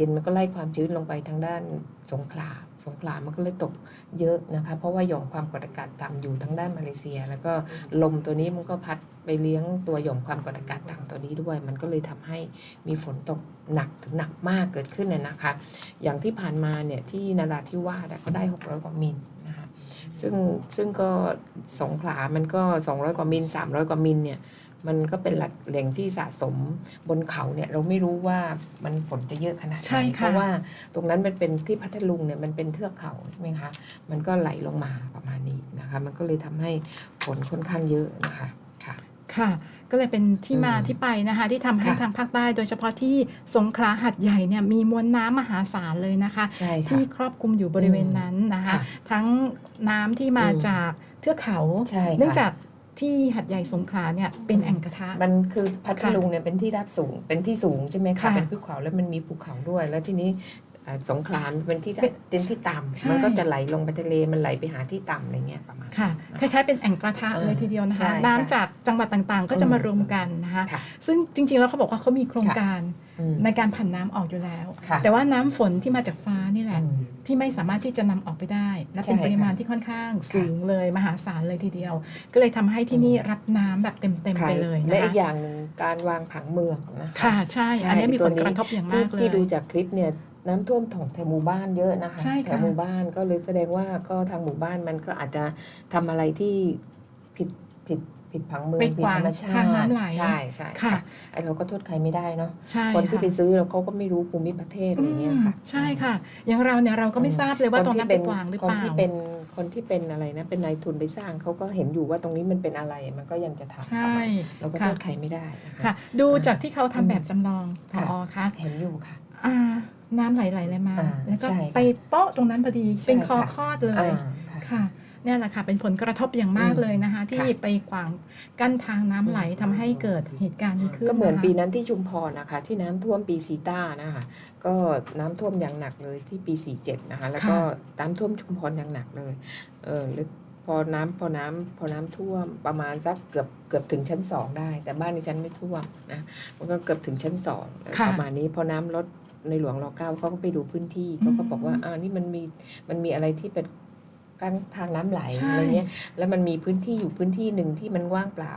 เย็นมันก็ไล่ความชื้นลงไปทางด้านสงขลาสงขลามันก็เลยตกเยอะนะคะ เพราะว่าหย่อมความกดอากาศต่ำอยู่ทางด้านมาเลเซีย แล้วก็ลมตัวนี้มันก็พัดไปเลี้ยงตัวหย่อมความกดอากาศต่ำตัวนี้ด้วย มันก็เลยทำให้มีฝนตกหนักถึงหนักมากเกิดขึ้นน่ยนะคะ อย่างที่ผ่านมาเนี่ยที่นาราธิวาสก็ได้ 600 กว่ามิลนะคะซึ่งซึ่งก็สงขลามันก็ 200 กว่ามิล300 กว่ามิลเนี่ย มันก็เป็นหลักแหล่งที่สะสมบนเขาเนี่ยเราไม่รู้ว่ามันฝนจะเยอะขนาดไหใช่นค่ะเพราะว่าตรงนั้นมันเป็นที่พัทลุงเนี่ยมันเป็นเทือกเขาใช่ไหมคะมันก็ไหลลงมาประมาณนี้นะคะ มันก็เลยทำให้ฝนค่อนข้างเยอะนะคะค่ะ ค่ะ ก็เลยเป็นที่มาอืมที่ไปนะคะ ที่ทำให้ค่ะ ทางภาคใต้โดยเฉพาะที่สงขลาหัดใหญ่เนี่ยมีมวลน้ำมหาศาลเลยนะคะ ใช่ค่ะ ที่ครอบคลุมอยู่บริเวณนั้นนะคะ ค่ะทั้งน้ำที่มาอืม จากเทือกเขา ใช่ค่ะ เนื่องจาก ที่หัดใหญ่สงขลาเนี่ยเป็นแอ่งกระทะ มันคือพัทลุงเนี่ยเป็นที่ราบสูงเป็นที่สูงใช่ไหมคะ ค่ะ เป็นภูเขาแล้วมันมีภูเขาด้วย แล้วทีนี้อ่า สงขลามันเป็นที่เป็นเป็นที่ต่ใช่ำมันก็จะไหลลงไปทะเลมันไหลไปหาที่ต่ำอะไรเงี้ยประมาณค่ะคล้ายๆเป็นแอ่งกระทะเออเลยทีเดียวนะใช่คะใช่น้ำจากจังหวัดต่างๆ ก็จะอืมมารวมกันนะคะค่ะซึ่งจริง ๆ แล้วเขาบอกว่าเขามีโครงการอืมในการผันน้ำออกอยู่แล้วค่ะแต่ว่าน้ำฝนที่มาจากฟ้านี่แหละอืมที่ไม่สามารถที่จะนำออกไปได้ และเป็นใช่ค่ะปริมาณที่ค่อนข้างสูงเลยมหาศาลเลยทีเดียว ก็เลยทำให้ที่นี่รับน้ำแบบเต็มๆไปเลยนะและอีกอคะย่างหนึ่งการวางผังเมืองนะคะค่ะใช่ใช่อันนี้มีตัผวลนี้กระทบอย่างที่มากเลยที่ดูจากคลิปเนี่ย น้ำท่วมของแถวหมู่บ้านเยอะนะคะใช่ค่ะแถวหมู่บ้านก็เลยแสดงว่าก็ทางหมู่บ้านมันก็อาจจะทำอะไรที่ผิดผิดผิดผังเมืองไปผิดขวางธรรมชาทางติน้ำไหลใช่ใช่ค่ะไอเราก็โทษใครไม่ได้เนาะใช่คนที่ค่ะไปซื้อเราเขาก็ไม่รู้ภูมิประเทศอะไรเงี้ยค่ะอืมใช่ค่ะ อย่างเราเนี่ยเราก็ไม่ทราบเลยว่าตรงนั้นเป็นกวางหรือคเปนล่าที่เป็นคนที่เป็นอะไรนะเป็นนายทุนไปสร้างเขาก็เห็นอยู่ว่าตรงนี้มันเป็นอะไรมันก็ยังจะทำใช่เราก็โทค่ะษใครไม่ได้นะคะค่ะ ดูจากที่เขาทำแบบจำลองพค่ะอคะเห็นอยู่ค่ะอ่า น้ำไหลไหลเลยมาอ่าแล้วก็ใช่ค่ะไปโป๊ะตรงนั้นพอดีใช่เป็นคอค่ะคลอดเลยอ่าค่ะค่ะเนี่ยแหละค่ะเป็นผลกระทบอย่างมากอืมเลยนะคะ ที่ค่ะไปขวางกั้นทางน้ำไหลอืมทำให้เกิดเหตุการณ์นี้ขึ้นก็เหมือนะคะปีนั้นที่ชุมพรนะคะ ที่น้ำท่วมปีซีต้านะคะก็น้ำท่วมอย่างหนักเลยที่ปี47นะคะแล้วก็น้ำท่วมชุมพรอย่างหนักเลยเออแล้วพอน้ำพอน้ำพอน้ำท่วมประมาณสักเกือบเกือบถึงชั้นสองได้ แต่บ้านดิฉันไม่ท่วมนะมันก็เกือบถึงชั้นสองค่ะประมาณนี้พอน้ำลด ในหลวงรอเก้าเขาก็ไปดูพื้นที่เขาก็บอกว่าอ่านี่มันมีมันมีอะไรที่เป็นกั้นทางน้ำไหลใช่อะไรเงี้ยแล้วมันมีพื้นที่อยู่พื้นที่หนึ่งที่มันว่างเปล่า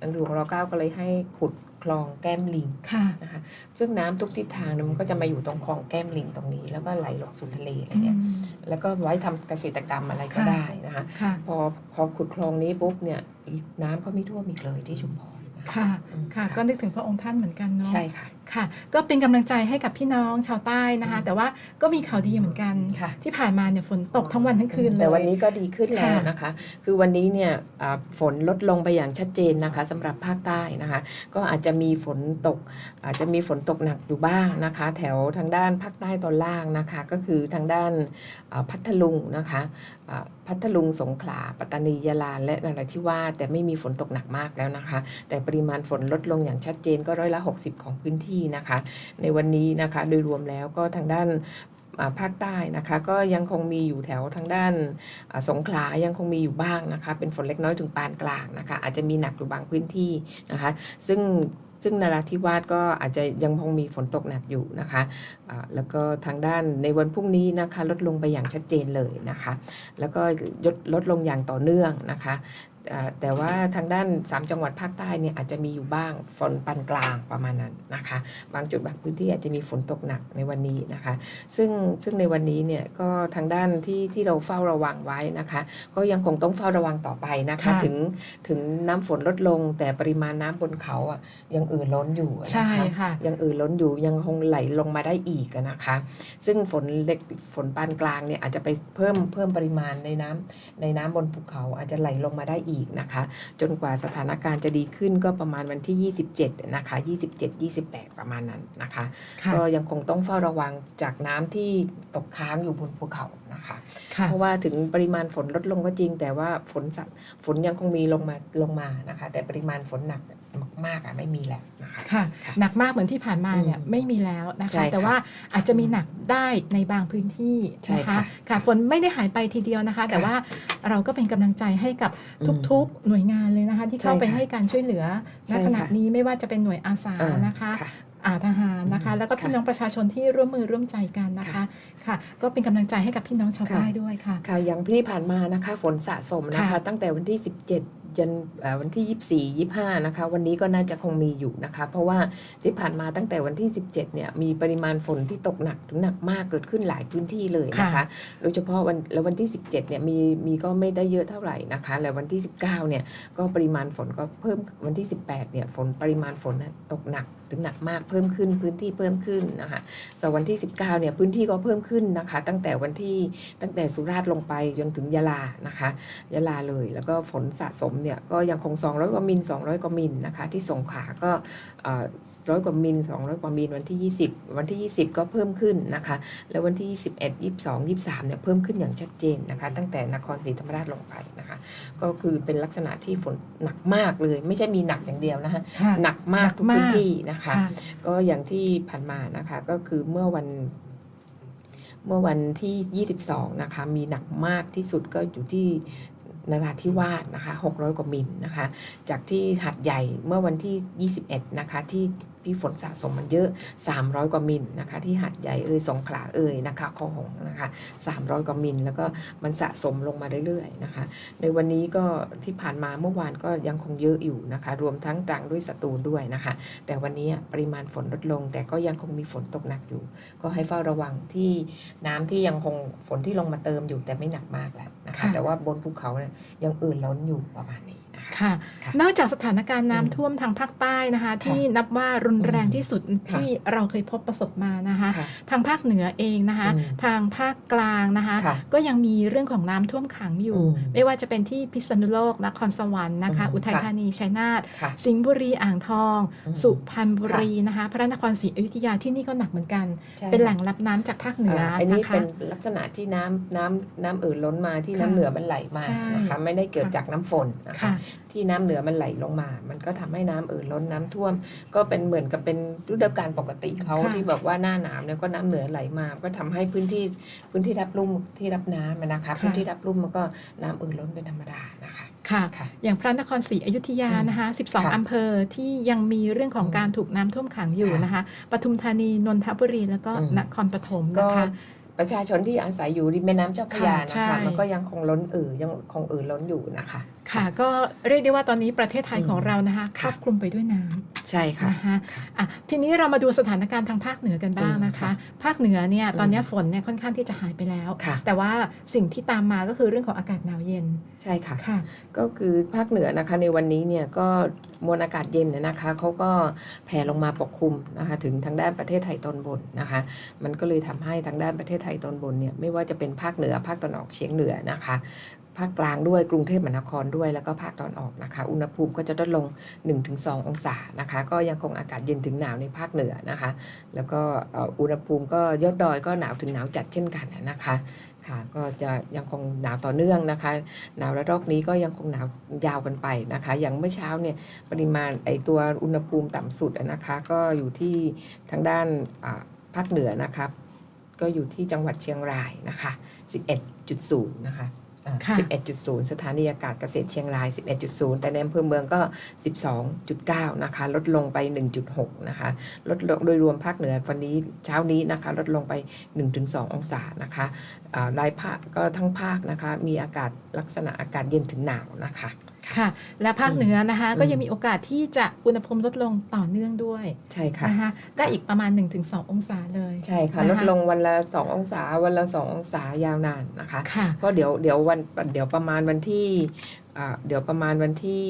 อันหลวงรอเก้าก็เลยให้ขุดคลองแก้มลิงค่ะนะคะซึ่งน้ำทุกทิศทางเนี่ยมันก็จะมาอยู่ตรงคลองแก้มลิงตรงนี้ แล้วก็ไหลลงสู่ทะเลอะไรเงี้ยอืมแล้วก็ไว้ทำเกษตรกรรมอะไรก็ค่ะได้นะคะค่ะพอพอขุดคลองนี้ปุ๊บเนี่ยน้ำก็ไม่ท่วมอีกเลยที่ชุมพรนค่ะอืมค่ะ ก็นึกถึงพระองค์ท่านเหมือนกันเนาะใช่ค่ะค่ะ ก็เป็นกำลังใจให้กับพี่น้องชาวใต้นะคะ แต่ว่าก็มีข่าวดีเหมือนกันค่ะที่ผ่านมาเนี่ยฝนตกทั้งวันทั้งคืนเลยแต่วันนี้ก็ดีขึ้นแล้วค่ะนะคะ คือวันนี้เนี่ยอ่าฝนลดลงไปอย่างชัดเจนนะคะสำหรับภาคใต้นะคะ ก็อาจจะมีฝนตก อาจจะมีฝนตกหนักอยู่บ้างนะคะ แถวทางด้านภาคใต้ตอนล่างนะคะ ก็คือทางด้านอ่าพัทลุงนะคะอ่าพัทลุงสงขลาปัตตานียะลาและนราธิวาสแต่ไม่มีฝนตกหนักมากแล้วนะคะ แต่ปริมาณฝนลดลงอย่างชัดเจนก็ร้อยละ 60 ของพื้นที่นะคะ ในวันนี้นะคะโดยรวมแล้วก็ทางด้านภาคใต้นะคะก็ยังคงมีอยู่แถวทางด้านสงขลายังคงมีอยู่บ้างนะคะ เป็นฝนเล็กน้อยถึงปานกลางนะคะ อาจจะมีหนักอยู่บางพื้นที่นะคะ ซึ่งซึ่งนราธิวาสก็อาจจะยังคงมีฝนตกหนักอยู่นะคะ แล้วก็ทางด้านในวันพรุ่งนี้นะคะลดลงไปอย่างชัดเจนเลยนะคะ แล้วก็ลดลดลงอย่างต่อเนื่องนะคะ แต่ว่าทางด้าน 3 จังหวัดภาคใต้เนี่ยอาจจะมีอยู่บ้างฝนปานกลางประมาณนั้นนะคะ บางจุดบางพื้นที่อาจจะมีฝนตกหนักในวันนี้นะคะ ซึ่งซึ่งในวันนี้เนี่ยก็ทางด้านที่ที่เราเฝ้าระวังไว้นะคะ ก็ยังคงต้องเฝ้าระวังต่อไปนะคะค่ะถึงถึงน้ำฝนลดลง แต่ปริมาณน้ำบนเขาอะยังเอื่นล้นอยู่นะคะใช่ค่ะยังเอื่นล้นอยู่ยังคงไหลลงมาได้อีกอะนะคะ ซึ่งฝนเล็กฝนปานกลางเนี่ยอาจจะไปเพิ่มเพิ่มปริมาณในน้ำในน้ำบนภูเขาอาจจะไหลลงมาได้อีกนะคะ จนกว่าสถานการณ์จะดีขึ้นก็ประมาณวันที่ 27 นะคะ 27 28 ประมาณนั้นนะคะค่ะก็ยังคงต้องเฝ้าระวังจากน้ำที่ตกค้างอยู่บนภูเขานะคะค่ะเพราะว่าถึงปริมาณฝนลดลงก็จริง แต่ว่าฝนสะฝนยังคงมีลงมาลงมานะคะ แต่ปริมาณฝนหนักมากๆอะไม่มีแล้วนะคะ ค่ะค่ะหนักมากเหมือนที่ผ่านมาเนี่ยอืมไม่มีแล้วนะใช่คะ ค่ะแต่ว่าอาจจะมีหนักได้ในบางพื้นที่ใช่นะคะค่ะค่ะฝนไม่ได้หายไปทีเดียวนะคะ แต่ว่าเราก็เป็นกำลังใจให้กับอืมทุกๆ หน่วยงานเลยนะคะ ที่เข้าใช่ไปค่ะให้การช่วยเหลือใช่ณค่ะ ขณะนี้ไม่ว่าจะเป็นหน่วยอาสาอ่านะคะค่ะอาทหารนะคะ อืมแล้วก็พี่น้องประชาชนที่ร่วมมือร่วมใจกันนะคะค่ะ ก็เป็นกำลังใจให้กับพี่น้องชาวค่ะ ใต้ด้วยค่ะ ค่ะอย่างที่ผ่านมานะคะ ฝนสะสมนะคะ ค่ะตั้งแต่วันที่ 17 จนเอ่อวันที่ 24 25 นะคะ วันนี้ก็น่าจะคงมีอยู่นะคะ เพราะว่าที่ผ่านมาตั้งแต่วันที่ 17 เนี่ย มีปริมาณฝนที่ตกหนักถึงหนักมากเกิดขึ้นหลายพื้นที่เลยนะคะค่ะโดยเฉพาะวันแล้ววันที่ 17 เนี่ย มีมีก็ไม่ได้เยอะเท่าไหร่นะคะ แล้ววันที่ 19 เนี่ย ก็ปริมาณฝนก็เพิ่มวันที่ 18 เนี่ย ฝนปริมาณฝนน่ะตกหนักถึงหนักมากเพิ่มขึ้นพื้นที่เพิ่มขึ้นนะคะส่วนวันที่ 19 เนี่ย พื้นที่ก็เพิ่มขึ้นนะคะ ตั้งแต่วันที่ตั้งแต่สุราษฎร์ลงไปจนถึงยะลานะคะ ยะลาเลย แล้วก็ฝนสะสมเนี่ยก็ยังคง 200 กว่ามิล 200 กว่ามิลนะคะ ที่สงขลาก็ร้อยกว่ามิล 200 กว่ามิลวันที่ 20 วันที่ 20 ก็เพิ่มขึ้นนะคะ แล้ววันที่ 21 22 23 เนี่ยเพิ่มขึ้นอย่างชัดเจนนะคะ ตั้งแต่นครศรีธรรมราชลงไปนะคะ ก็คือเป็นลักษณะที่ฝนหนักมากเลย ไม่ใช่มีหนักอย่างเดียวนะคะค่ะหนักมากทุกหนักมากพื้นที่นะคะค่ะก็อย่างที่ผ่านมานะคะก็คือเมื่อวันเมื่อวันที่ 22 นะคะ มีหนักมากที่สุดก็อยู่ที่ นราธิวาสนะคะ600 กว่ามิลนะคะ จากที่หัดใหญ่เมื่อวันที่ 21 นะคะที่ พี่ฝนสะสมมันเยอะ 300 กว่ามิลนะคะ ที่หัดใหญ่เอ่ยสงขลาเอ่ยนะคะคลองหงส์นะคะ 300 กว่ามิลแล้วก็มันสะสมลงมาเรื่อยๆนะคะ ในวันนี้ก็ที่ผ่านมาเมื่อวานก็ยังคงเยอะอยู่นะคะ รวมทั้งตรังด้วยสตูลด้วยนะคะ แต่วันนี้ปริมาณฝนลดลง แต่ก็ยังคงมีฝนตกหนักอยู่ ก็ให้เฝ้าระวังที่น้ำที่ยังคงฝนที่ลงมาเติมอยู่แต่ไม่หนักมากแล้วนะคะค่ะแต่ว่าบนภูเขาเนี่ยยังอื่นล้นอยู่ประมาณนี้นะ คะค่ะค่ะ นอกจากสถานการณ์อืมน้ำท่วมทางภาคใต้นะคะ ที่นับว่ารุนแรงที่สุดค่ะที่เราเคยพบประสบมานะคะค่ะทางภาคเหนือเองนะคะอืมทางภาคกลางนะคะค่ะก็ยังมีเรื่องของน้ำท่วมขังอยู่อืมไม่ว่าจะเป็นที่พิษณุโลกนครสวรรค์นะคะอืมอุทัยค่ะธานีชัยนาทค่ะสิงห์บุรีอ่างทองอืมสุพรรณบุรีนะคะ พระนครศรีอยุธยาที่นี่ก็หนักเหมือนกันใช่เป็นแหล่งรับน้ำจากภาคเหนืออ่าอันนี้นะคะเป็นลักษณะที่น้ำน้ำน้ำเอ่อล้นมาที่ค่ะน้ำเหนือมันไหลมาใช่นะคะไม่ได้เกิดค่ะจากน้ำฝนนะคะค่ะที่น้ำเหนือมันไหลลงมา มันก็ทำให้น้ำเอ่อล้นน้ำท่วม ก็เป็นเหมือนกับเป็นฤดูกาลปกติเขาค่ะที่แบบว่าหน้าหนาวเนี่ยก็น้ำเหนือไหลมา ก็ทำให้พื้นที่พื้นที่รับลุ่มที่รับน้ำอะนะคะพื้นที่รับลุ่มมันก็น้ำเอ่อล้นเป็นธรรมดานะคะค่ะค่ะอย่างพระนครศรีอยุธยาอืมนะคะค่ะ12 อำเภอที่ยังมีเรื่องของอืมการถูกน้ำท่วมขังอยู่ค่ะนะคะปทุมธานีนนทบุรีแล้วก็อืมนครปฐมก็นะคะประชาชนที่อาศัยอยู่ริมแม่น้ำเจ้าพระยาค่ะใช่นะคะมันก็ยังคงล้นเอ่อยังคงเอ่อล้นอยู่นะคะค่ะก็เรียกได้ว่าตอนนี้ประเทศไทยอืมของเรานะคะคค่ะรอบคลุมไปด้วยน้ำใช่ค่ะนะคะค่ะอะทีนี้เรามาดูสถานการณ์ทางภาคเหนือกันบ้างนะคะค่ะภาคเหนือเนี่ยอืมตอนนี้ฝนเนี่ยค่อนข้างที่จะหายไปแล้วค่ะแต่ว่าสิ่งที่ตามมาก็คือเรื่องของอากาศหนาวเย็นใช่ค่ะค่ะ ก็คือภาคเหนือนะคะในวันนี้เนี่ยก็มวลอากาศเย็นเนยนะคะเขาก็แผ่ลงมาปกคลุมนะคะถึงทางด้านประเทศไทยตอนบนนะคะ มันก็เลยทำให้ทางด้านประเทศไทยตอนบนเนี่ยไม่ว่าจะเป็นภาคเหนือภาคตะวันออกเฉียงเหนือนะคะ ภาคกลางด้วยกรุงเทพมหานครด้วยแล้วก็ภาคตอนออกนะคะ อุณหภูมิก็จะลดลง 1-2 องศานะคะ ก็ยังคงอากาศเย็นถึงหนาวในภาคเหนือนะคะ แล้วก็อุณหภูมิก็ยอดดอยก็หนาวถึงหนาวจัดเช่นกันนะคะค่ะก็จะยังคงหนาวต่อเนื่องนะคะ หนาวระลอกนี้ก็ยังคงหนาวยาวกันไปนะคะ อย่างเมื่อเช้าเนี่ยปริมาณไอตัวอุณหภูมิต่ำสุดนะคะ ก็อยู่ที่ทางด้านภาคเหนือนะครับ ก็อยู่ที่จังหวัดเชียงรายนะคะ 11.0 นะคะอ่าค่ะ 11.0 สถานีอากาศเกษตรเชียงราย 11.0 แต่ในอำเภอเมืองก็ 12.9 นะคะ ลดลงไป 1.6 นะคะ ลดลงโดยรวมภาคเหนือวันนี้เช้านี้นะคะ ลดลงไป 1-2 องศานะคะรายภาคก็ทั้งภาคนะคะ มีอากาศลักษณะอากาศเย็นถึงหนาวนะคะ ค่ะ และภาคเหนือนะคะอืมก็ยังมีโอกาสที่จะอุณหภูมิลดลงต่อเนื่องด้วยใช่ค่ะนะคะได้อีกประมาณ 1-2 องศาเลยใช่ค่ะนะคะลดลงวันละ 2 องศาวันละ 2 องศายาวนานนะคะค่ะก็เดี๋ยวเดี๋ยววันเดี๋ยวประมาณวันที่อ่าเดี๋ยวประมาณวันที่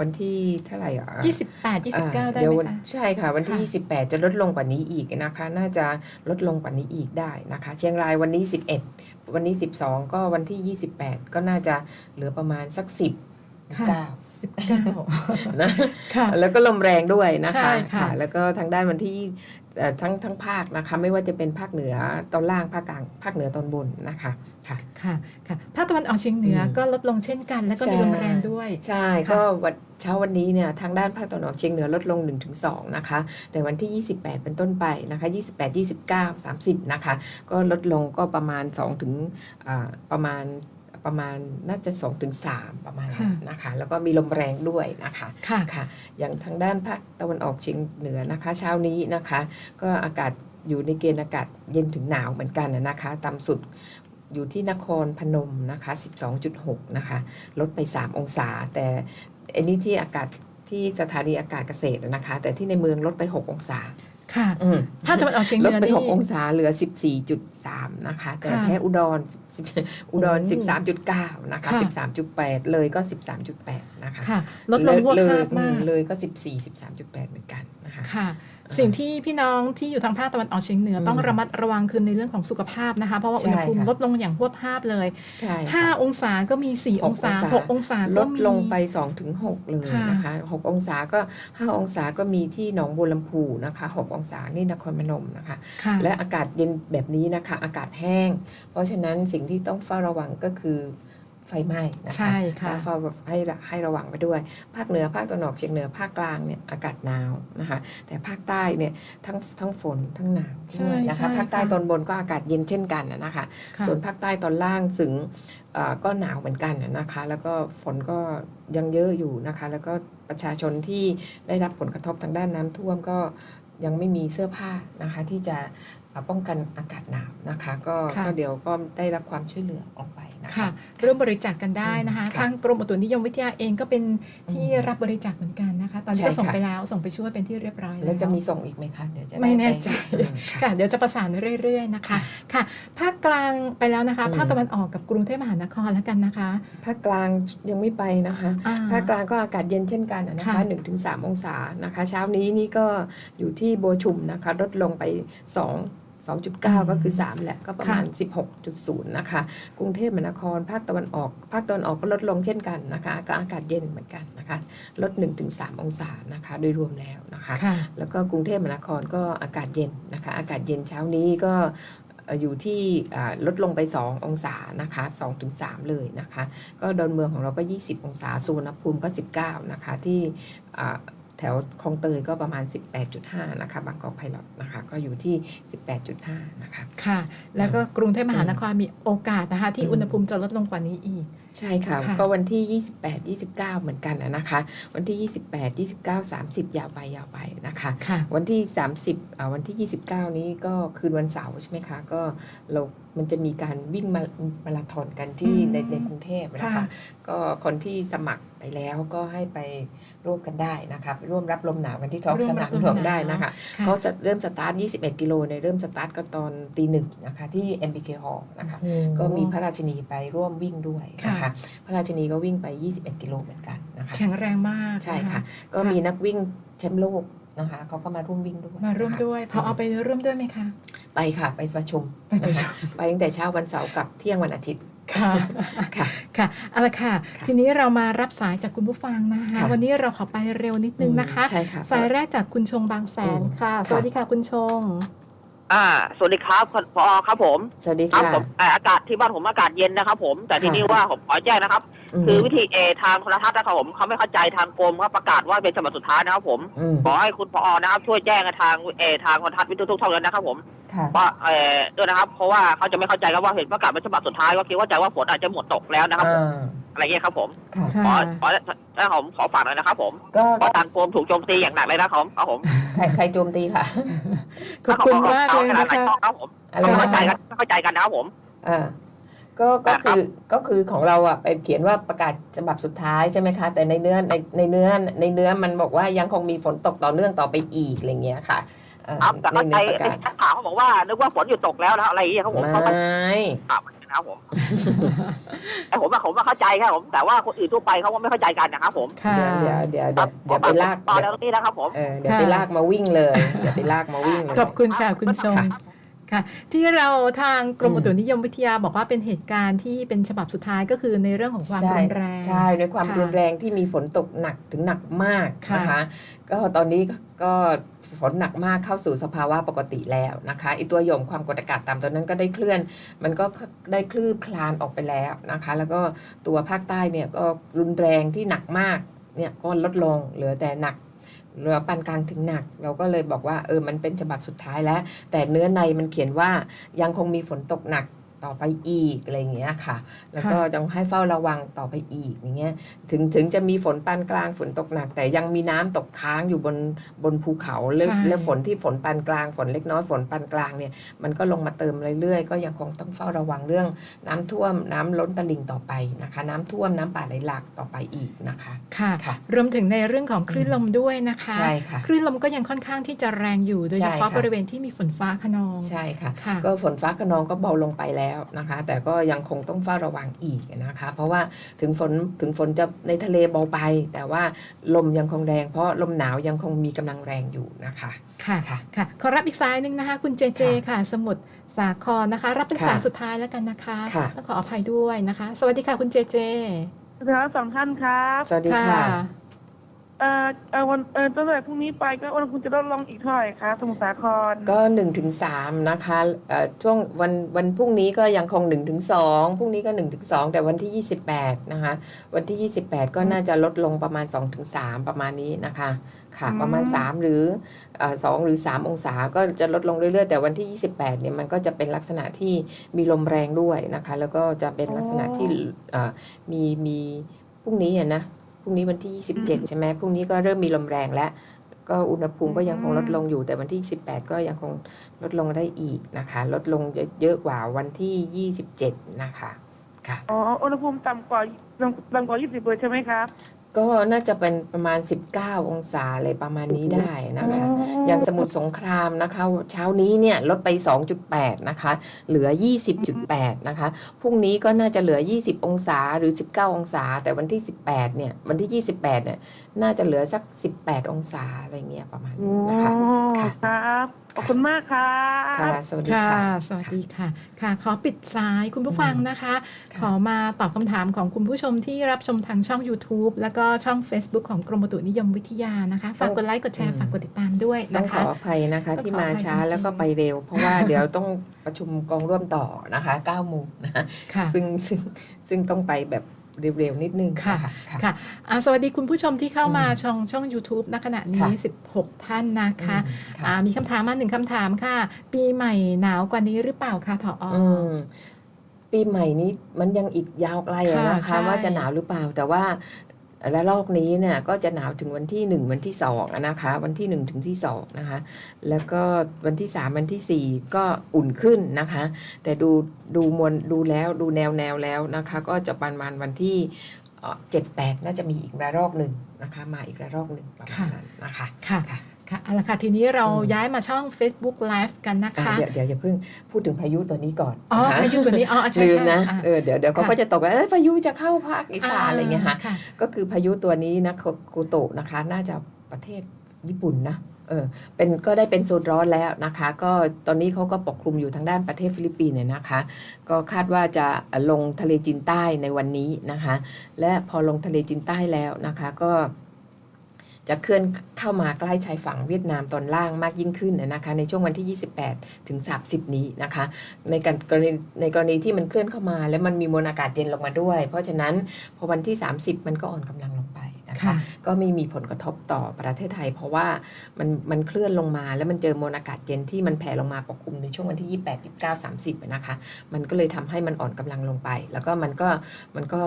วันที่เท่าไหร่อะ28 29ได้เดี๋ยวไหมวันคะใช่ค่ะ วันที่ค่ะ28จะลดลงกว่านี้อีกนะคะ น่าจะลดลงกว่านี้อีกได้นะคะ เชียงรายวันนี้11วันนี้12ก็วันที่28ก็น่าจะเหลือประมาณสัก10 ค่ะเก้า19นะค่ะ แล้วก็ลมแรงด้วยนะใช่คะค่ะ แล้วก็ทางด้านวันที่เอ่อทั้งทั้งภาคนะคะ ไม่ว่าจะเป็นภาคเหนือตอนล่างภาคกลางภาคเหนือตอนบนนะคะค่ะค่ะค่ะภาคตะวันออกเฉียงเหนืออมก็ลดลงเช่นกัน แล้วก็มีใช่ลมแรงด้วย ใช่ค่ะก็วันเช้าวันนี้เนี่ยทางด้านภาคตะวันออกเฉียงเหนือลดลง 1-2นะคะ แต่วันที่ 28 เป็นต้นไปนะคะ 28 29 30 นะคะ ก็ลดลงก็ประมาณ2ถึงอ่าประมาณ ประมาณน่าจะ 2-3ถึง3ประมาณค่ะนั้นนะคะ แล้วก็มีลมแรงด้วยนะคะค่ะค่ะ อย่างทางด้านภาคตะวันออกเฉียงเหนือนะคะ เช้านี้นะคะ ก็อากาศอยู่ในเกณฑ์อากาศเย็นถึงหนาวเหมือนกันน่ะนะคะต่ำสุดอยู่ที่นครพนมนะคะ 12.6 นะคะ ลดไป 3 องศา แต่อันนี้ที่อากาศที่สถานีอากาศเกษตรนะคะ แต่ที่ในเมืองลดไป 6 องศา ค่ะอืมภาคตะวันออกเฉียงเหลนืดอไปนี่6องศาเหลือ 14.3 นะคะ แต่ค่ะแพ้อุดร10อุดรโอ้13.9 นะคะ ค่ะ 13.8 เลยก็ 13.8 นะคะค่ะ ลดลงหัวเลยภาพอืมามกเลยก็ 14 13.8 เหมือนกันนะคะ ค่ะ สิ่งที่พี่น้องที่อยู่ทางภาคตะวันออกเฉียงเหนืออมต้องระมัดระวังคือในเรื่องของสุขภาพนะคะ เพราะว่าใช่อุณหภูมิค่ะลดลงอย่างหวบภาพเลยใช่ค่ะ5องศาก็มี 4 องศาหกองศา6องศาลก็ดมีลงไป 2-6ถึง6เลยค่ะนะคะ6องศาก็ 5 องศาก็มีที่หนองบัวลำพูนะคะ 6 องศานี่นครพนมนะคะค่ะและอากาศเย็นแบบนี้นะคะ อากาศแห้ง เพราะฉะนั้นสิ่งที่ต้องเฝ้าระวังก็คือ ไฟไหม้นะคะใช่ค่ะก็เฝ้าให้ให้ระวังไปด้วย ภาคเหนือภาคตะวันออกเฉียงเหนือภาคกลางเนี่ยอากาศหนาวนะคะ แต่ภาคใต้เนี่ยทั้งทั้งฝนทั้งหนาวใช่ด้วยนะใช่คะภาคใต้ค่ะตอนบนก็อากาศเย็นเช่นกันนะนะคะค่ะส่วนภาคใต้ตอนล่างถึงเอ่อก็หนาวเหมือนกันน่ะนะคะ แล้วก็ฝนก็ยังเยอะอยู่นะคะ แล้วก็ประชาชนที่ได้รับผลกระทบทางด้านน้ำท่วมก็ยังไม่มีเสื้อผ้านะคะที่จะเอ่อ ป้องกันอากาศหนาวนะคะก็ค่ะ ก็เดี๋ยวก็ได้รับความช่วยเหลือออกไปนะคะค่ะร่วมบริจาคกันได้นะคะอืมค่ะทางกรมอุตุนิยมวิทยาเองก็เป็นที่อืมรับบริจาคเหมือนกันนะคะ ตอนนี้ใช่ก็ส่งค่ะ ไปแล้ว ส่งไปช่วยเป็นที่เรียบร้อย แล้วจะมีส่งอีกไหมคะเดี๋ยวจะด้ไม่แน่ใจไปอืมค่ะ ค่ะเดี๋ยวจะประสานเรื่อยๆนะคะ ค่ะ ภาคกลางไปแล้วนะคะ อืม ภาคตะวันออกกับกรุงเทพมหานครแล้วกันนะคะภาคกลางยังไม่ไปนะคะ อ่ ภาคกลางก็อากาศเย็นเช่นกันนะค่ะ คะ 1-3ถึง3องศานะคะ เช้านี้นี่ก็อยู่ที่โบวชุมนะคะ ลดลงไป 2 2.9 ก็คือ 3 แหละ ก็ประมาณ 16.0 นะคะ กรุงเทพมหานคร ภาคตะวันออก ภาคตะวันออกก็ลดลงเช่นกันนะคะ ก็อากาศเย็นเหมือนกันนะคะ ลด 1-3 องศานะคะ โดยรวมแล้วนะคะค่ะแล้วก็กรุงเทพมหานครก็อากาศเย็นนะคะ อากาศเย็นเช้านี้ก็เอ่ออยู่ที่อ่าลดลงไป 2 องศานะคะ2-3 เลยนะคะ ก็ดอนเมืองของเราก็ 20 องศาสุวรรณภูมิก็ 19 นะคะที่อ่า แถวคลองเตยก็ประมาณ 18.5 นะคะ บางกอกไพลอตนะคะ ก็อยู่ที่ 18.5 นะคะ ค่ะ แล้วก็กรุงเทพมหานครมีโอกาสนะคะ ที่อืมอุณหภูมิจะลดลงกว่านี้อีก ใช่ค่ะค่ะก็วันที่ 28 29 เหมือนกันนะนะคะ วันที่ 28 29 30 ยาวไปยาวไปนะคะค่ะวันที่ 30อ่าวันที่ 29 นี้ก็คืนวันเสาร์ใช่ไหมคะ ก็เรามันจะมีการวิ่งมามาราธอนกันที่อืมในในกรุงเทพนะคะค่ะก็คนที่สมัครไปแล้วก็ให้ไปร่วมกันได้นะคะไปร่วมรับลมหนาวกันที่ท้องร่วสมนารับมลมหลวงหนาวได้นะคะค่ะเขาจะเริ่มสตาร์ท 21 กิโลในยเริ่มสตาร์ทก็ตอนตีหนึ่งนะคะที่ MBK Hall นะคะโอ้ก็มีพระราชินีไปร่วมวิ่งด้วยนะค่ะคะพระราชินีก็วิ่งไป 21 กิโลเหมือนกันนะคะแข็งแรงมากใช่นค่ะ ก็มีนักวิ่งแชมป์โลกนะคะเขาก็มาร่วมวิ่งด้วยมาร่วมนะคะด้วยพอเอาไปร่วมด้วยไหมคะ ไปค่ะ ไปประชุมไปประชุมนะคะไปตั้งแต่เช้าวันเสาร์กับเที่ยงวันอาทิตย์ ค่ะ ค่ะ ค่ะเอาละค่ะค่ะ ทีนี้เรามารับสายจากคุณผู้ฟังนะคะค่ะวันนี้เราขอไปเร็วนิดนึงนะคะใช่ค่ะสายแรกจากคุณชงบางแสนอืมค่ะค่ะ สวัสดีค่ะคุณชง อ่า สวัสดีครับคุณพอครับผม สวัสดีครับค่ะผมเอ่ออากาศที่บ้านผมอากาศเย็นนะครับผม แต่ที่นี่ว่าผมขอแจ้งนะครับมคือวิธีเอทางโทรทัศน์นะครับผมเขาไม่เข้าใจทางกรมเขาประกาศว่าเป็นฉบับสุดท้ายนะครับผมอืมขอให้คุณพอนะครับช่วยแจ้งทางเอทางโทรทัศน์วิทยุทุกช่องเลยนะครับผม ค่ะ ว่าเออด้วยนะครับ เพราะว่าเขาจะไม่เข้าใจครับว่าเห็นประกาศเป็นฉบับสุดท้ายก็คิดว่าใจว่าฝนอาจจะหมดตกแล้วนะครับผมอ่าอะไรเงี้ยครับผมค่ะค่ะ ขอขอแล้วผมขอฝากหน่อยนะครับผมก็เพราะทางกรมถูกโจมตีอย่างหนักเลยนะครับผมครับผมใครใครโจมตีค่ะ ขอบคุณมากเลยขนะอบณคะครับผมอะไรไม่นะเข้าใจกันไม่เข้าใจกันนะครับผม อ่าก็ก็ครัคืบอก็คือของเราอะไปเขียนว่าประกาศฉบับสุดท้ายใช่ไหมคะ แต่ในเนื้อในในเนื้อในเนื้อมันบอกว่ายังคงมีฝนตกต่อเนื่องต่อไปอีกอะไรเงี้ยค่ะเอ่อ ครับแต่ในเข้าใจเนื้อประกาศ นักข่าวเขาบอกว่านึกว่าฝนหยุดตกแล้วนะอะไรอย่างเงี้ยครับผมไมเขาก็่ถามนะครับผมแต่ผมว่าผมว่าเข้าใจครับผมแต่ว่าคนอื่นทั่วไปเขาก็ไม่เข้าใจกันนะครับผมค่ะ เดี๋ยวเดี๋ยวเดี๋ยวคเดี๋รัยวบเดี๋ยวไปลากต่อเดี๋ยวแล้วนี้นะครับผม เออเดี๋ยวค่ะไปลากมาวิ่งเลย เดี๋ยวไปลากมาวิ่งเลย ขอบคุณค่ะ คุณชงค่ะ ค่ะที่เราทางกรมอืมอุตุนิยมวิทยาบอกว่าเป็นเหตุการณ์ที่เป็นฉบับสุดท้ายก็คือในเรื่องของความใช่รุนแรงใช่ในความค่ะรุนแรงที่มีฝนตกหนักถึงหนักมากค่ะนะคะก็ตอนนี้ก็ฝนหนักมากเข้าสู่สภาวะปกติแล้วนะคะไอตัวหย่อมความกดอากาศต่ำตัวนั้นก็ได้เคลื่อน มันก็ได้คลืบคลานออกไปแล้วนะคะ แล้วก็ตัวภาคใต้เนี่ยก็รุนแรงที่หนักมากเนี่ยก็ลดลงเหลือแต่หนัก เนื้อปานกลางถึงหนัก เราก็เลยบอกว่าเออมันเป็นฉบับสุดท้ายแล้ว แต่เนื้อในมันเขียนว่ายังคงมีฝนตกหนัก ต่อไปอีกอะไรอย่างเงี้ยค่ะ แล้วก็ต้องให้เฝ้าระวังต่อไปอีกอย่างเงี้ยถึงถึงจะมีฝนปานกลางฝนตกหนัก แต่ยังมีน้ำตกค้างอยู่บนบนภูเขาและใช่และฝนที่ฝนปานกลางฝนเล็กน้อยฝนปานกลางเนี่ยมันก็ลงมาเติมเรื่อยๆ ก็ยังคงต้องเฝ้าระวังเรื่องน้ำท่วมน้ำล้นตลิ่งต่อไปนะคะ น้ำท่วมน้ำป่าไหลหลากต่อไปอีกนะคะค่ะค่ะรวมถึงในเรื่องของคลื่นลมด้วยนะคะใช่ค่ะคลื่นลมก็ยังค่อนข้างที่จะแรงอยู่โดยเฉพาะใช่ค่ะบริเวณที่มีฝนฟ้าขนองใช่ค่ะค่ะ ก็ฝนฟ้าขนองก็เบาลงไปแล้วนะคะ แต่ก็ยังคงต้องเฝ้าระวังอีกนะคะ เพราะว่าถึงฝนถึงฝนจะในทะเลเบาไป แต่ว่าลมยังคงแรง เพราะลมหนาวยังคงมีกำลังแรงอยู่นะคะค่ะค่ะค่ะขอรับอีกสายหนึ่งนะคะ คุณเจเจค่ะ สมุทรสาครนะคะ รับเป็นค่ะสายสุดท้ายแล้วกันนะคะค่ะต้องขออภัยด้วยนะคะ สวัสดีค่ะคุณเจเจครับสองท่านครับ สวัสดีค่ะ เอ่อเอ่อวันเอ่อตั้งแต่พรุ่งนี้ไปก็อุณหภูมิจะลดลงอีกเท่าไหร่ครับสมุทรสาครก็1นถึงสนะคะเอ่อช่วงวันวันพรุ่งนี้ก็ยังคง1นถึงสพรุ่งนี้ก็1นถึงสแต่วันที่ 28 นะคะ วันที่ 28 ก็น่าจะลดลงประมาณ2ถึงสประมาณนี้นะคะ ค่ะอืมประมาณ 3 หรือเอ่อสองหรือ 3 องศาก็จะลดลงเรื่อยๆ แต่วันที่ 28 เนี่ยมันก็จะเป็นลักษณะที่มีลมแรงด้วยนะคะ แล้วก็จะเป็นลักษณะที่เอ่อมีมีพรุ่งนี้อะนะพ รุ่งนี้วันที่ 27 ใช่ไหมพรุ่งนี้ก็เริ่มมีลมแรงแล้ว ก็อุณหภูมิก็ยังคงลดลงอยู่ แต่วันที่18ก็ยังคงลดลงได้อีกนะคะ ลดลงเยอะกว่าวันที่ 27 นะคะ ค่ะ อ๋อ อุณหภูมิต่ำกว่าต่ำต่ำกว่า 20เลยใช่ไหมครับ ก็น่าจะเป็นประมาณ 19 องศาอะไรประมาณนี้ได้นะคะ อย่างสมุทรสงครามนะคะ เช้านี้เนี่ยลดไป 2.8 นะคะ เหลือ 20.8 นะคะ พรุ่งนี้ก็น่าจะเหลือ 20 องศาหรือ 19 องศา แต่วันที่ 18 เนี่ย วันที่ 28 เนี่ย น่าจะเหลือสัก 18 องศาอะไรเงี้ยประมาณอ๋อนี้นะคะ ค่ะครับข อบคุณมากครับค่ะ สวัสดีค่ะค่ะ สวัสดีค่ะ ค่ะ ขอปิดสายคุณผู้ฟังนะคะค่ะขอมาตอบคำถามของคุณผู้ชมที่รับชมทางช่อง YouTube แล้วก็ช่อง Facebook ของกรมอุตุนิยมวิทยานะคะ ฝากกดไลค์ กดแชร์ ฝากกดติดตามด้วยต้อนะงขคะออภัยนะคะต้องที่ขอมาอภัยช้าจริงๆแล้วก็ไปเร็ว เพราะว่าเดี๋ยวต้องประชุมกองร่วมต่อนะคะ9โมงนะค่ะซึ่งซึ่งซึ่งต้องไปแบบ เร็วๆ นิดนึงค่ะค่ะค่ะอ่าสวัสดีคุณผู้ชมที่เข้ามาอืมช่องช่อง YouTube ณขณะนี้ค่ะ16 ท่านนะคะอืมอ่าค่ะมีคำถามมาหนึ่งคำถามค่ะ ปีใหม่หนาวกว่านี้หรือเปล่าคะผอออืมปีใหม่นี้มันยังอีกยาวไกลอะค่ะนะใช่คะว่าจะหนาวหรือเปล่า แต่ว่า ระลอกนี้เนี่ยก็จะหนาวถึงวันที่หนึ่งวันที่สองอะนะคะ วันที่หนึ่งถึงที่สองนะคะ แล้วก็วันที่สามวันที่สี่ก็อุ่นขึ้นนะคะ แต่ดูดูมวลดูแล้วดูแนวแนวแล้วนะคะ ก็จะประมาณวันที่เจ็ดแปดน่าจะมีอีกระลอกหนึ่งนะคะ มาอีกระลอกหนึ่งประมาณนั้นนะคะค่ะ ค่ะค่ะเอาละค่ะ ทีนี้เราอืมย้ายมาช่อง Facebook Live กันนะอะคะเดี๋ยวเดี๋ยวอย่าเพิ่งพูดถึงพายุตัวนี้ก่อนอ๋อนะคะพายุตัวนี้อ๋อใช่ลืมใช่นะอ่าเออเดี๋ยวเดี๋ยวเขาค่ะ ก็จะตกว่าเอ้ยพายุจะเข้าภาคอีสานอะไรเงี้ยค่ะ ค่ะก็คือพายุตัวนี้นะโคโคโตะนะคะ น่าจะประเทศญี่ปุ่นนะเออเป็นก็ได้เป็นโซนร้อนแล้วนะคะ ก็ตอนนี้เขาก็ปกคลุมอยู่ทางด้านประเทศฟิลิปปินส์เนี่ยนะคะ ก็คาดว่าจะลงทะเลจีนใต้ในวันนี้นะคะ และพอลงทะเลจีนใต้แล้วนะคะ ก็ จะเคลื่อนเข้ามาใกล้ชายฝั่งเวียดนามตอนล่างมากยิ่งขึ้นนะคะในช่วงวันที่ 28 ถึง 30 นี้นะคะในการกรณีในกรณีที่มันเคลื่อนเข้ามา แล้วมันมีมวลอากาศเย็นลงมาด้วย เพราะฉะนั้นพอวันที่ 30 มันก็อ่อนกำลังลงไป นะคะค่ะก็ไม่มีผลกระทบต่อประเทศไทย เพราะว่ามันมันเคลื่อนลงมาแล้วมันเจอมวลอากาศเย็นที่มันแผ่ลงมาปกคลุมในช่วงวันที่ 28 29 30อะนะคะมันก็เลยทำให้มันอ่อนกำลังลงไป แล้วก็มันก็มันก็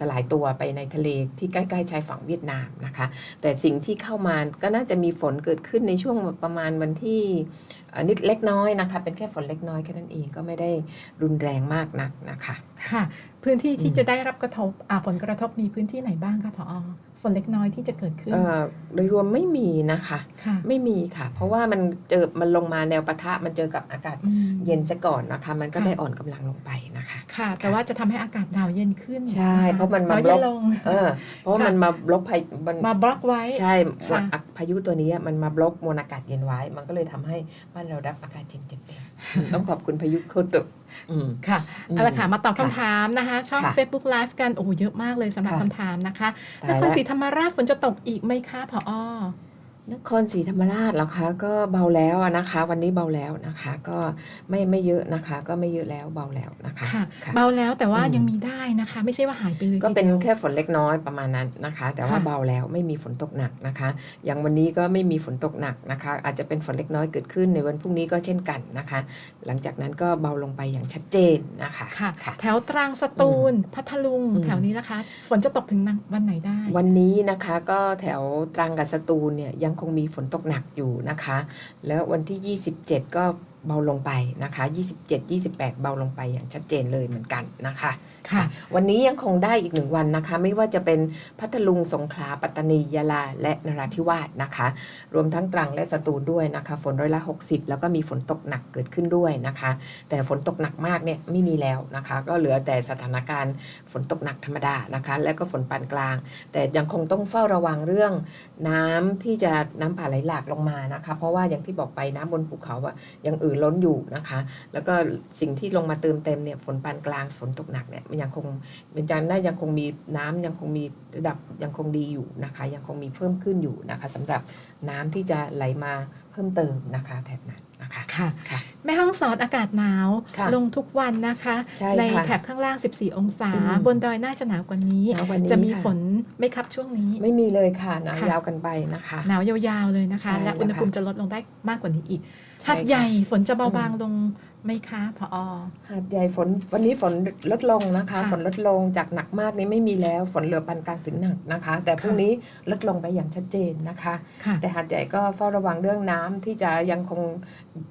สลายตัวไปในทะเลที่ใกล้ๆชายฝั่งเวียดนามนะคะ แต่สิ่งที่เข้ามาก็น่าจะมีฝนเกิดขึ้นในช่วงประมาณวันที่เอ่อนิดเล็กน้อยนะคะ เป็นแค่ฝนเล็กน้อยแค่นั้นเองก็ไม่ได้รุนแรงมากนักนะคะ ค่ะ พื้นที่ที่อืมจะได้รับกระทบอ่าผลกระทบมีพื้นที่ไหนบ้างคะผอฝ นเล็กน้อยที่จะเกิดขึ้นเอ่อโดยรวมไม่มีนะคะค่ะไม่มีค่ะ เพราะว่ามันเจอมันลงมาแนวปะทะมันเจอกับอากาศอืมเย็นซะก่อนนะคะ มันก็ค่ะได้อ่อนกำลังลงไปนะคะค่ะ แต่ว่าจะทำให้อากาศหนาวเย็นขึ้นใช่คเพราะมันมาเย็นบล็อกลงเออเพราะว่าค่ะมันมาบล็อกภัยมันมาบล็อกไว้ใช่ค่ะอะพายุตัวนี้มันมาบล็อกมวลอากาศเย็นไว้ มันก็เลยทำให้บ้านเรารับอากาศเย็นเต็มๆต้องขอบคุณพายุโคตุ อืมค่ะอืมเอาละค่ะมาตอบค่ะคำถามนะคะ ช่องค่ะ Facebook Live กัน โอ้โหเยอะมากเลยสำหรับค่ะคำถามนะคะนตายครแล้วศรีธรรมราชฝนจะตกอีกไหมคะผอ นครศรีธรรมราชเหรอคะก็เบาแล้วอะนะคะ วันนี้เบาแล้วนะคะ ก็ไม่ไม่เยอะนะคะ ก็ไม่เยอะแล้วเบาแล้วนะคะค่ะค่ะเบาแล้วแต่ว่าอืมยังมีได้นะคะ ไม่ใช่ว่าหายไปเลยก็เป็นทีดียวแค่ฝนเล็กน้อยประมาณนั้นนะคะ แต่ว่าค่ะเบาแล้วไม่มีฝนตกหนักนะคะ อย่างวันนี้ก็ไม่มีฝนตกหนักนะคะ อาจจะเป็นฝนเล็กน้อยเกิดขึ้นในวันพรุ่งนี้ก็เช่นกันนะคะ หลังจากนั้นก็เบาลงไปอย่างชัดเจนนะคะค่ะค่ะแถวตรังสตูลพัทลุงอืมแถวนี้นะคะ ฝนจะตกถึงวันไหนได้ วันนี้นะคะก็แถวตรังกับสตูลเนี่ยยังคงมีฝนตกหนักอยู่นะคะ แล้ววันที่ 27 ก็ เบาลงไปนะคะ 27 28 เบาลงไปอย่างชัดเจนเลยเหมือนกันนะคะค่ะ วันนี้ยังคงได้อีกหนึ่งวันนะคะ ไม่ว่าจะเป็นพัทลุงสงขลาปัตตานียะลาและนราธิวาสนะคะ รวมทั้งตรังและสตูลด้วยนะคะ ฝนร้อยละ 60 แล้วก็มีฝนตกหนักเกิดขึ้นด้วยนะคะ แต่ฝนตกหนักมากเนี่ยไม่มีแล้วนะคะ ก็เหลือแต่สถานการณ์ฝนตกหนักธรรมดานะคะ แล้วก็ฝนปานกลาง แต่ยังคงต้องเฝ้าระวังเรื่องน้ำที่จะน้ำป่าไหลหลากลงมานะคะ เพราะว่าอย่างที่บอกไปน้ำบนภูเขาอะยังเอ่อล้นอยู่นะคะ แล้วก็สิ่งที่ลงมาเติมเต็มเนี่ยฝนปานกลางฝนตกหนักเนี่ยมันยังคงมันยังน่ายังคงมีน้ำยังคงมีระดับยังคงดีอยู่นะคะ ยังคงมีเพิ่มขึ้นอยู่นะคะสำหรับน้ำที่จะไหลมาเพิ่มเติมนะคะแถบนั้นนะคะค่ะค่ะแม่ห้องสอนอากาศหนาวค่ะลงทุกวันนะคะใช่ค่ะแถบข้างล่าง 14 องศาอืมบนดอยน่าจะหนาวกว่านี้หนาวกว่านี้จะมีค่ะฝนไหม่ครับช่วงนี้ ไม่มีเลยค่ะหนาวค่ะยาวกันไปนะคะ หนาวยาวๆเลยนะคะใช่และอุณหภูมิแล้วค่ะจะลดลงได้มากกว่านี้อีกใช่หัดใหญ่ค่ะฝนจะเบาบางลงไหมคะพอ หาดใหญ่ฝนวันนี้ฝนลดลงนะคะ ค่ะฝนลดลงจากหนักมากนี้ไม่มีแล้วฝนเหลือปานกลางถึงหนักนะคะ แต่พรุ่งค่ะ นี้ลดลงไปอย่างชัดเจนนะคะ ค่ะ แต่หาดใหญ่ก็เฝ้าระวังเรื่องน้ำที่จะยังคง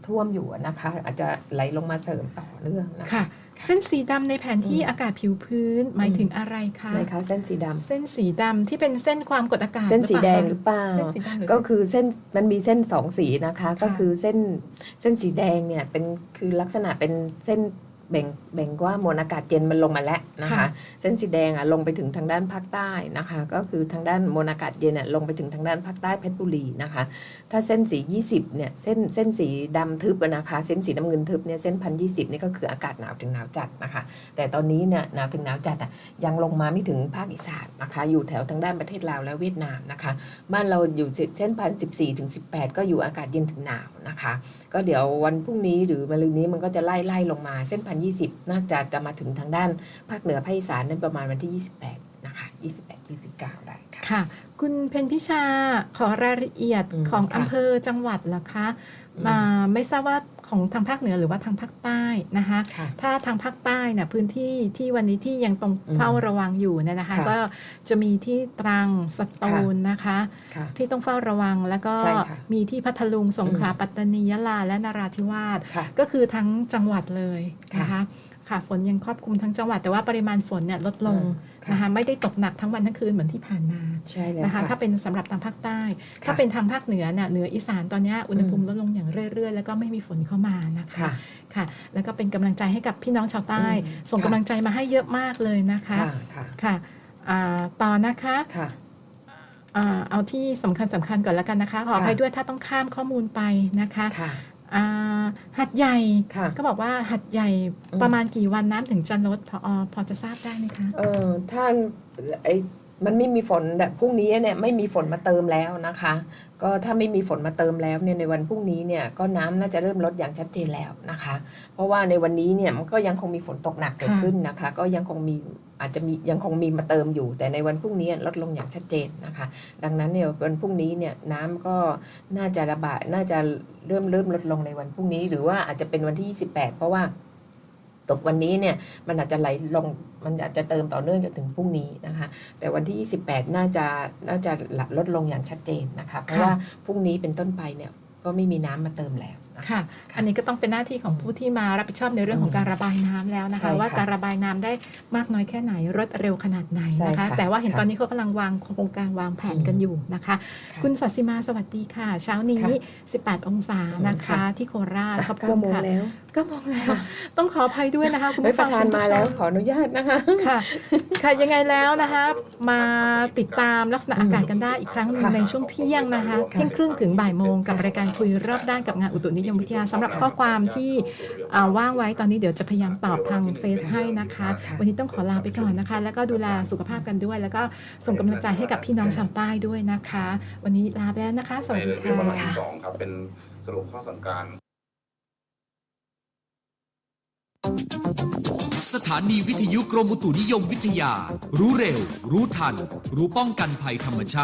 ท่วมอยู่นะคะ อาจจะไหลลงมาเสริมต่อเนื่องนะคะ ค่ะ เส้นสีดำในแผนที่อืมอากาศผิวพื้นหมายถึงอะไรคะนะคะเส้นสีดำเส้นสีดำที่เป็นเส้นความกดอากาศเส้นสีแดงหหรืรืออเปล่า เส้นสีดำหรือ ก็เส้นคือเส้นมันมีเส้นสองสีนะคะ ก็คือเส้นเส้นสีแดงเนี่ยเป็นคือลักษณะเป็นเส้น แบ่งแบ่งว่ามวลอากาศเย็นมันลงมาแล้วนะคะ ค่ะ เส้นสีแดงอะลงไปถึงทางด้านภาคใต้นะคะ ก็คือทางด้านมวลอากาศเย็นอะลงไปถึงทางด้านภาคใต้เพชรบุรีนะคะ ถ้าเส้นสี 20เนี่ยเส้นเส้นสีดำทึบอะนะคะ เส้นสีน้ำเงินทึบเนี่ยเส้นพันยีนี่ก็คืออากาศหนาวถึงหนาวจัดนะคะ แต่ตอนนี้เนี่ยหนาวถึงหนาวจัดอะยังลงมาไม่ถึงภาคอีสานนะคะ อยู่แถวทางด้านประเทศลาวและเวียดนามนะคะ บ้านเราอยู่เส้นพันสิบสี่ถึงสิบแปดก็อยู่อากาศเย็นถึงหนาวนะคะ ก็เดี๋ยววันพรุ่งนี้หรือมะรืนนี้มันก็จะไล่ไล่ลงมาเส้นพันยี่สิบน่าจะจะมาถึงทางด้านภาคเหนือภาคอีสานนั่นประมาณวันที่ 28 นะคะ 28 29 ได้ค่ะ ค่ะ คุณเพนพิชาขอรายละเอียดอืมของค่ะ อำเภอจังหวัดเหรอคะอืมมาไม่ทราบว่า ของทางภาคเหนือหรือว่าทางภาคใต้นะคะค่ะถ้าทางภาคใต้เนี่ยพื้นที่ที่วันนี้ที่ยังต้องอืมเฝ้าระวังอยู่เนี่ยนะคะค่ะก็จะมีที่ตรังสตูลนะคะค่ะที่ต้องเฝ้าระวังแล้วก็ใช่ค่ะมีที่พัทลุงสงขลาอืมปัตตานียะลาและนราธิวาสค่ะก็คือทั้งจังหวัดเลยนะค่ะ คะค่ะฝนยังครอบคลุมทั้งจังหวัด แต่ว่าปริมาณฝนเนี่ยลดลงค่ะนะคะไม่ได้ตกหนักทั้งวันทั้งคืนเหมือนที่ผ่านมาใช่แล้วนะคะค่ะถ้าเป็นสำหรับทางภาคใต้ค่ะถ้าเป็นทางภาคเหนือเนี่ยเหนืออีสานตอนเนี้ยอุณหภูมิอืมลดลงอย่างเรื่อย ๆ แล้วก็ไม่มีฝนเข้ามานะคะค่ะค่ะแล้วก็เป็นกำลังใจให้กับพี่น้องชาวใต้อืมส่งค่ะกำลังใจมาให้เยอะมากเลยนะคะค่ะค่ะค่ะอ่าต่อนะคะค่ะอ่าเอาที่สำคัญสำคัญก่อนแล้วกันนะคะ ขออภัยค่ะด้วยถ้าต้องข้ามข้อมูลไปนะคะค่ะ อ่าหัดใหญ่ค่ะก็บอกว่าหัดใหญ่อืม ประมาณกี่วันน้ำถึงจะลดพอพอจะทราบได้ไหมคะ เออถ้าไอ มันไม่มีฝนแบบพรุ่งนี้เนี่ยไม่มีฝนมาเติมแล้วนะคะ ก็ถ้าไม่มีฝนมาเติมแล้วเนี่ยในวันพรุ่งนี้เนี่ยก็น้ำน่าจะเริ่มลดอย่างชัดเจนแล้วนะคะ เพราะว่าในวันนี้เนี่ยมันก็ยังคงมีฝนตกหนักเกิดขึ้นนะคะ ก็ยังคงมีอาจจะมียังคงมีมาเติมอยู่ แต่ในวันพรุ่งนี้ลดลงอย่างชัดเจนนะคะ ดังนั้นเนี่ยวันพรุ่งนี้เนี่ยน้ำก็น่าจะระบายน่าจะเริ่มเริ่มลดลงในวันพรุ่งนี้ หรือว่าอาจจะเป็นวันที่ 28 เพราะว่า ตกวันนี้เนี่ยมันอาจจะไหลลงมันอาจจะเติมต่อเนื่องจนถึงพรุ่งนี้นะคะ แต่วันที่ 28 น่าจะน่าจะลดลงอย่างชัดเจนนะคะ เพราะว่าพรุ่งนี้เป็นต้นไปเนี่ยก็ไม่มีน้ำมาเติมแล้วนะ คะค่ะ อันนี้ก็ต้องเป็นหน้าที่ของผู้ที่มารับผิดชอบในเรื่องของการระบายน้ำแล้วนะใช่คะค่ะว่าจะระบายน้ำได้มากน้อยแค่ไหนรวดเร็วขนาดไหนนะใช่คะค่ะแต่ว่าเห็นค่ะตอนนี้เขากำลังวางโครงการวางแผนกันอืมอยู่นะคะค่ะคุณสัสิมาสวัสดีค่ะ เช้านี้ค่ะ18 องศานะคะค่ะที่โคราชขอบคุเก้าณโมงค่ะแล้วก็มองแล้วต้องขออภัยด้วยนะคะ คุณเฮ้ยผู้ปฟัระงธานคุณผู้มาชแล้วมขออนุญาตนะคะค่ะ ค่ะยังไงแล้วนะคะ มาติดตามลักษณะอากาศกันได้อีกครั้งหนึ่งค่ะในช่วงเที่ยงนะคะค่ะเที่ยงครึ่งถึงบ่ายโมงกับรายการคุยรอบด้านกับงานอุตุนิยมยมวิทยาสำหรับข้อความที่อ่าว่างไว้ตอนนี้เดี๋ยวจะพยายามตอบทางเฟซให้นะคะค่ะวันนี้ต้องขอลาไปก่อนนะคะ แล้วก็ดูแลสุขภาพกันด้วย แล้วก็ส่งกำลังใจให้กับพี่น้องชาวใต้ด้วยนะคะ วันนี้ลาไปแล้วนะคะ สวัสดีในเรื่องประมาณค่ะสองครับเป็นสรุปข้อสั่งการสถานีวิทยุกรมอุตุนิยมวิทยา รู้เร็ว รู้ทัน รู้ป้องกันภัยธรรมชาติ